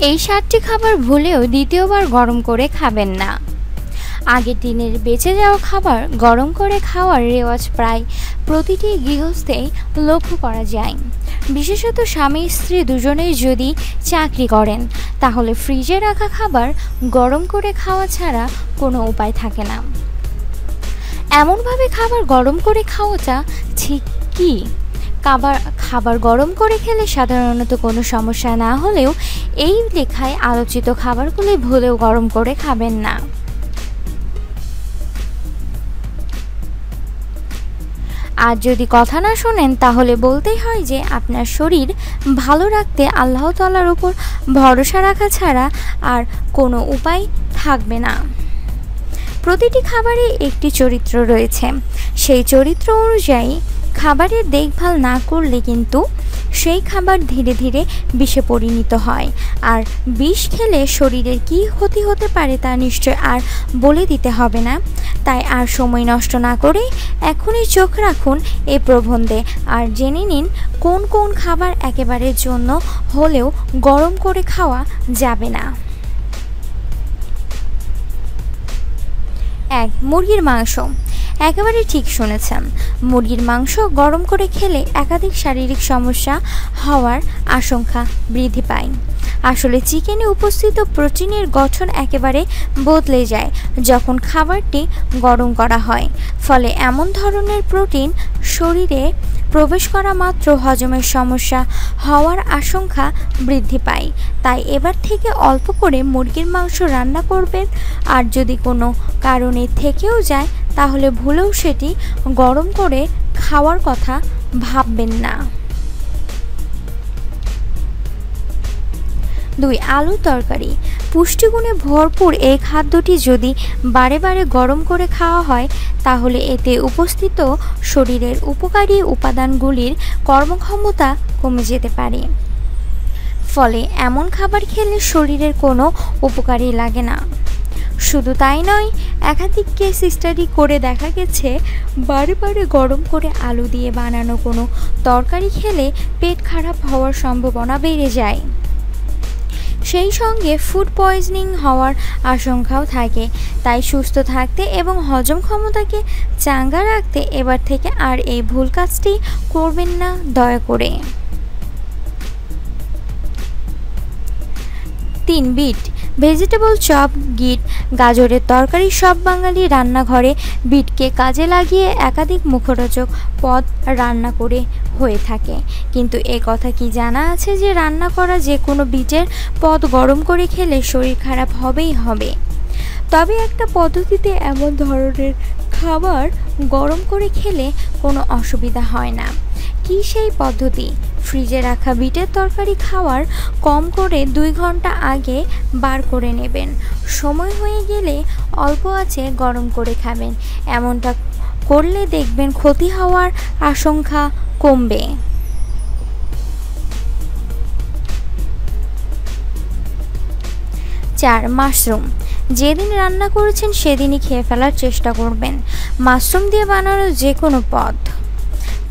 এই সাতটি খাবার ভুলেও দ্বিতীয়বার গরম করে খাবেন না। আগের দিনের বেঁচে যাওয়া খাবার গরম করে খাওয়ার রেওয়াজ প্রায় প্রতিটি গৃহস্থেই লক্ষ্য করা যায়। বিশেষত স্বামী স্ত্রী দুজনেই যদি চাকরি করেন, তাহলে ফ্রিজে রাখা খাবার গরম করে খাওয়া ছাড়া কোনো উপায় থাকে না। এমনভাবে খাবার গরম করে খাওয়াটা ঠিক কী? খাবার খাবার গরম করে খেলে সাধারণত কোনো সমস্যা না হলেও এই লেখায় আলোচিত খাবারগুলি ভুলেও গরম করে খাবেন না। আর যদি কথা না শোনেন, তাহলে বলতেই হয় যে আপনার শরীর ভালো রাখতে আল্লাহ তালার উপর ভরসা রাখা ছাড়া আর কোনো উপায় থাকবে না। প্রতিটি খাবারে একটি চরিত্র রয়েছে। সেই চরিত্র অনুযায়ী খাবারের দেখভাল না করলে কিন্তু সেই খাবার ধীরে ধীরে বিষে পরিণত হয়। আর বিষ খেলে শরীরের কী ক্ষতি হতে পারে তা নিশ্চয় আর বলে দিতে হবে না। তাই আর সময় নষ্ট না করে এখনই চোখ রাখুন এ প্রবন্ধে আর জেনে নিন কোন কোন খাবার একেবারের জন্য হলেও গরম করে খাওয়া যাবে না। এক, মুরগির মাংস। একেবারে ঠিক শুনেছেন। মুরগির মাংস গরম করে খেলে একাধিক শারীরিক সমস্যা হওয়ার আশঙ্কা বৃদ্ধি পায়। আসলে চিকেনে উপস্থিত প্রোটিনের গঠন একেবারে বদলে যায় যখন খাবারটি গরম করা হয়। ফলে এমন ধরনের প্রোটিন শরীরে প্রবেশ করা মাত্র হজমের সমস্যা হওয়ার আশঙ্কা বৃদ্ধি পায়। তাই এবার থেকে অল্প করে মুরগির মাংস রান্না করবেন। আর যদি কোনো কারণে থেকেও যায় তাহলে ভুলেও সেটি গরম করে খাওয়ার কথা ভাববেন না। দুই, আলু তরকারি। পুষ্টিগুণে ভরপুর এই খাদ্যটি যদি বারে বারে গরম করে খাওয়া হয়, তাহলে এতে উপস্থিত শরীরের উপকারী উপাদানগুলির কর্মক্ষমতা কমে যেতে পারে। ফলে এমন খাবার খেলে শরীরের কোনো উপকারী লাগে না। শুধু তাই নয়, একাধিক কেস স্টাডি করে দেখা গেছে, বারে বারে গরম করে আলু দিয়ে বানানো কোনো তরকারি খেলে পেট খারাপ হওয়ার সম্ভাবনা বেড়ে যায়। সেই সঙ্গে ফুড পয়জনিং হওয়ার আশঙ্কাও থাকে। তাই সুস্থ থাকতে এবং হজম ক্ষমতাকে চাঙ্গা রাখতে এবার থেকে আর এই ভুল কাজটি করবেন না, দয়া করে। তিন, বিট ভেজিটেবল চপ, গিট, গাজরের তরকারি, সব বাঙালি রান্নাঘরে বিটকে কাজে লাগিয়ে একাধিক মুখরোচক পদ রান্না করে হয়ে থাকে। কিন্তু এ কথা কি জানা আছে যে রান্না করা যে কোনো বিটের পদ গরম করে খেলে শরীর খারাপ হবেই হবে? তবে একটা পদ্ধতিতে এমন ধরনের খাবার গরম করে খেলে কোনো অসুবিধা হয় না। কী সেই পদ্ধতি? ফ্রিজে রাখা বিটের তরকারি খাওয়ার কম করে দুই ঘণ্টা আগে বার করে নেবেন। সময় হয়ে গেলে অল্প আছে গরম করে খাবেন। এমনটা করলে দেখবেন ক্ষতি হওয়ার আশঙ্কা কমবে। চার, মাশরুম। যেদিন রান্না করেছেন সেদিনই খেয়ে ফেলার চেষ্টা করবেন। মাশরুম দিয়ে বানানো যে কোনো পদ।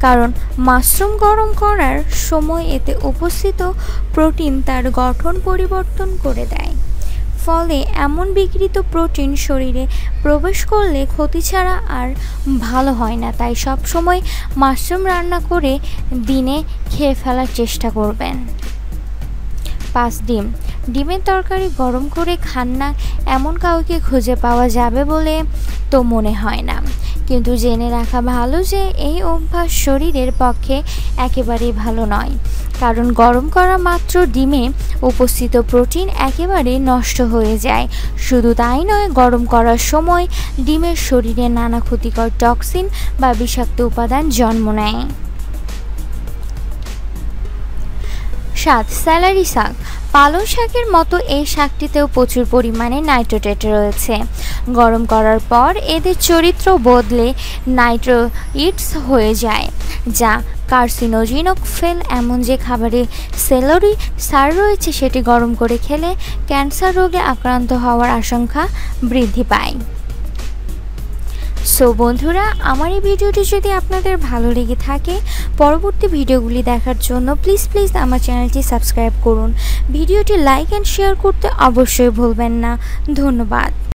কারণ মাশরুম গরম করার সময় এতে উপস্থিত প্রোটিন তার গঠন পরিবর্তন করে দেয়। ফলে এমন বিকৃত প্রোটিন শরীরে প্রবেশ করলে ক্ষতি ছাড়া আর ভালো হয় না, তাই সব সময় মাশরুম রান্না করে দিনে খেয়ে ফেলার চেষ্টা করবেন। পাঁচ, ডিম। ডিমের তরকারি গরম করে খান না, এমন কাউকে খুঁজে পাওয়া যাবে বলে তো মনে হয় না। কিন্তু জেনে রাখা ভালো যে এই অভ্যাস শরীরের পক্ষে একেবারেই ভালো নয়। কারণ গরম করা মাত্র ডিমে উপস্থিত প্রোটিন একেবারে নষ্ট হয়ে যায়। শুধু তাই নয়, গরম করার সময় ডিমের শরীরে নানা ক্ষতিকর টক্সিন বা বিষাক্ত উপাদান জন্ম নেয়। সাত, স্যালারি শাক। পালং শাকের মতো এই শাকটিতেও প্রচুর পরিমাণে নাইট্রোটেট রয়েছে। গরম করার পর এদের চরিত্র বদলে নাইট্রোইটস হয়ে যায়, যা কার্সিনোজিনক ফেল, এমন যে খাবারে সেলরি সার রয়েছে সেটি গরম করে খেলে ক্যান্সার রোগে আক্রান্ত হওয়ার আশঙ্কা বৃদ্ধি পায়। সো বন্ধুরা, আমার এই ভিডিওটি যদি আপনাদের ভালো লেগে থাকে, পরবর্তী ভিডিওগুলি দেখার জন্য প্লিজ প্লিজ আমার চ্যানেলটি সাবস্ক্রাইব করুন। ভিডিওটি লাইক অ্যান্ড শেয়ার করতে অবশ্যই ভুলবেন না। ধন্যবাদ।